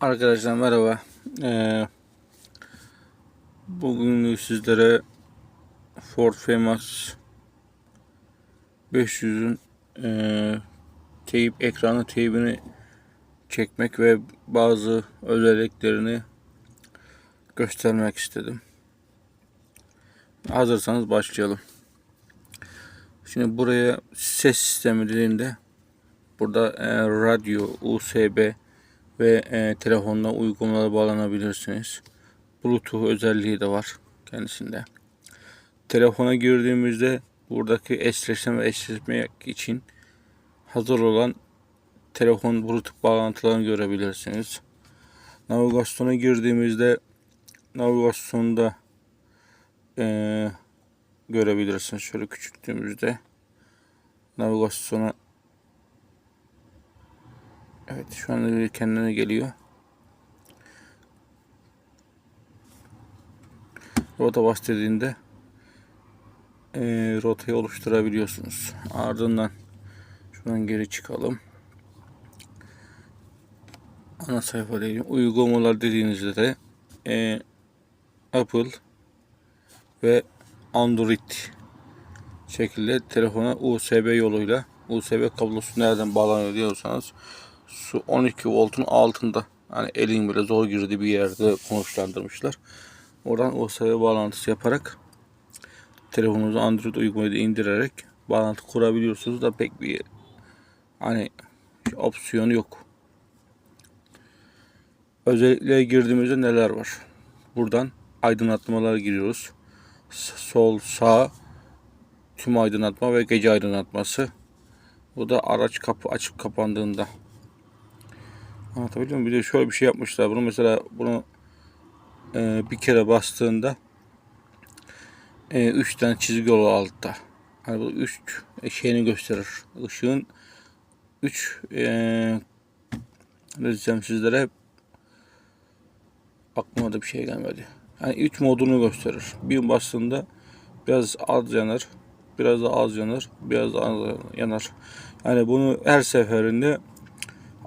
Arkadaşlar merhaba. Ee, bugün sizlere Ford Fmax 500'ün e, teyip ekranı teyibini çekmek ve bazı özelliklerini göstermek istedim. Hazırsanız başlayalım. Şimdi buraya ses sistemi dediğinde burada e, radyo, USB ve e, telefonla uygulamalara bağlanabilirsiniz. Bluetooth özelliği de var kendisinde. Telefona girdiğimizde buradaki eşleşme ve eşleşmek için hazır olan telefon Bluetooth bağlantılarını görebilirsiniz. Navigasyona girdiğimizde navigasyonda e, görebilirsiniz. Şöyle küçülttüğümüzde navigasyona Evet şu anda kendine geliyor. Rota bas dediğinde e, rotayı oluşturabiliyorsunuz. Ardından şuradan geri çıkalım. Ana sayfa değil. Uygulamalar dediğinizde de e, Apple ve Android şekilde telefona USB yoluyla USB kablosu nereden bağlanıyor diyorsanız su 12 voltun altında. Hani elin bile zor girdiği bir yerde konuşlandırmışlar. Oradan USB bağlantısı yaparak telefonunuzu Android uygulamayı indirerek bağlantı kurabiliyorsunuz da pek bir hani opsiyonu yok. Özelliklere girdiğimizde neler var? Buradan aydınlatmalara giriyoruz. Sol, sağ, tüm aydınlatma ve gece aydınlatması. Bu da araç kapı açıp kapandığında Anlatabiliyor muyum? Bir de şöyle bir şey yapmışlar. Bunu mesela bunu e, bir kere bastığında e, üç tane çizgi olur altta. Hani bu üç şeyini gösterir. Işığın üç e, ne diyeceğim sizlere aklıma da bir şey gelmedi. Yani üç modunu gösterir. Bir bastığında biraz az yanar, biraz da az yanar, biraz da az yanar. Yani bunu her seferinde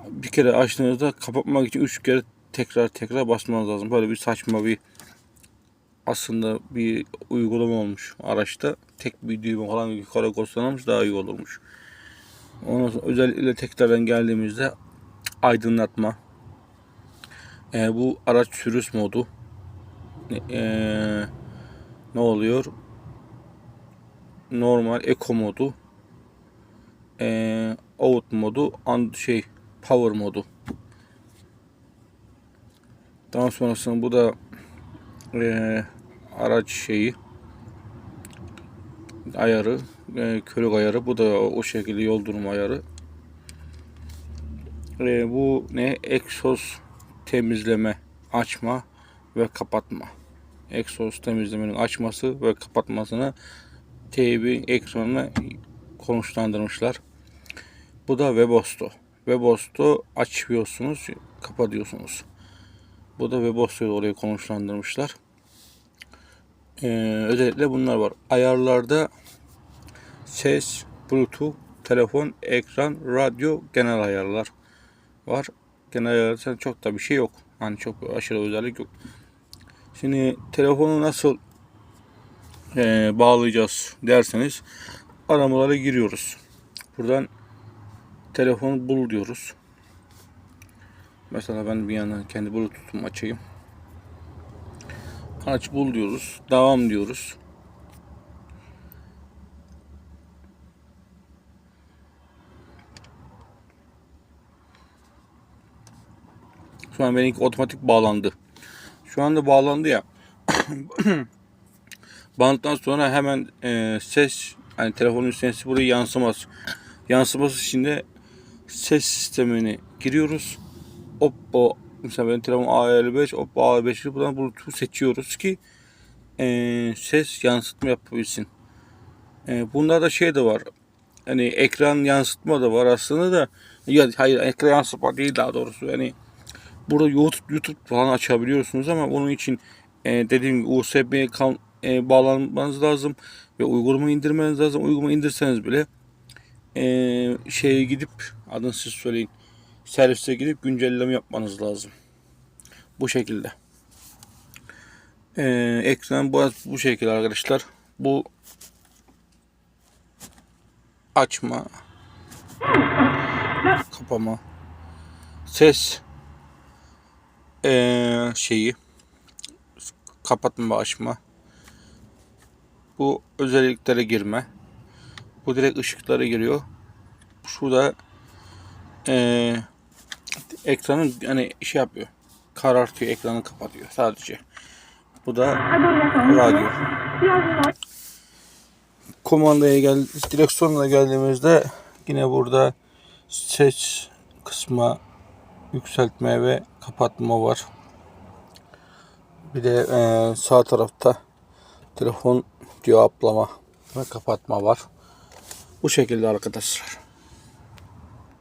bir kere açtığınızda kapatmak için üç kere tekrar tekrar basmanız lazım. Böyle bir saçma bir aslında bir uygulama olmuş araçta. Tek bir düğme falan yukarı koysanmış daha iyi olurmuş. Ondan sonra özellikle tekrardan geldiğimizde aydınlatma. Ee, bu araç sürüş modu. Ee, ne oluyor? Normal Eco modu. Ee, out modu and şey power modu. Daha sonrasında bu da e, araç şeyi ayarı, e, körük ayarı. Bu da o şekilde yol durumu ayarı. E, bu ne? Egzoz temizleme, açma ve kapatma. Egzoz temizlemenin açması ve kapatmasını teybin ekranına konuşlandırmışlar. Bu da Webosto. Webhost'u açıyorsunuz, kapatıyorsunuz. Bu da Webhost'u oraya konuşlandırmışlar. Ee, özellikle bunlar var. Ayarlarda ses, Bluetooth, telefon, ekran, radyo, genel ayarlar var. Genel ayarlarda çok da bir şey yok. Hani çok aşırı özellik yok. Şimdi telefonu nasıl e, bağlayacağız derseniz aramalara giriyoruz. Buradan telefonu bul diyoruz. Mesela ben bir yana kendi bluetooth'umu açayım. Aç bul diyoruz. Devam diyoruz. Şu an benimki otomatik bağlandı. Şu anda bağlandı ya. Banttan sonra hemen e, ses hani telefonun sesi buraya yansımaz. Yansıması için de ses sistemini giriyoruz. Oppo mesela benim telefonum A55 Oppo A55'i buradan Bluetooth seçiyoruz ki e, ses yansıtma yapabilsin. E, bunda da şey de var. Hani ekran yansıtma da var aslında da ya hayır ekran yansıtma değil daha doğrusu. Yani burada YouTube, YouTube falan açabiliyorsunuz ama bunun için e, dediğim gibi USB e, bağlanmanız lazım ve uygulama indirmeniz lazım. Uygulama indirseniz bile e, şeye gidip adını siz söyleyin servise gidip güncelleme yapmanız lazım. Bu şekilde. Ee, ekran bu, bu şekilde arkadaşlar. Bu açma kapama ses ee, şeyi kapatma açma bu özelliklere girme bu direkt ışıklara giriyor şurada ee, ekranın hani şey yapıyor karartıyor ekranı kapatıyor sadece bu da radyo komandaya gel direksiyonla geldiğimizde yine burada ses kısma yükseltme ve kapatma var. Bir de eee, sağ tarafta telefon cevaplama ve kapatma var. Bu şekilde arkadaşlar.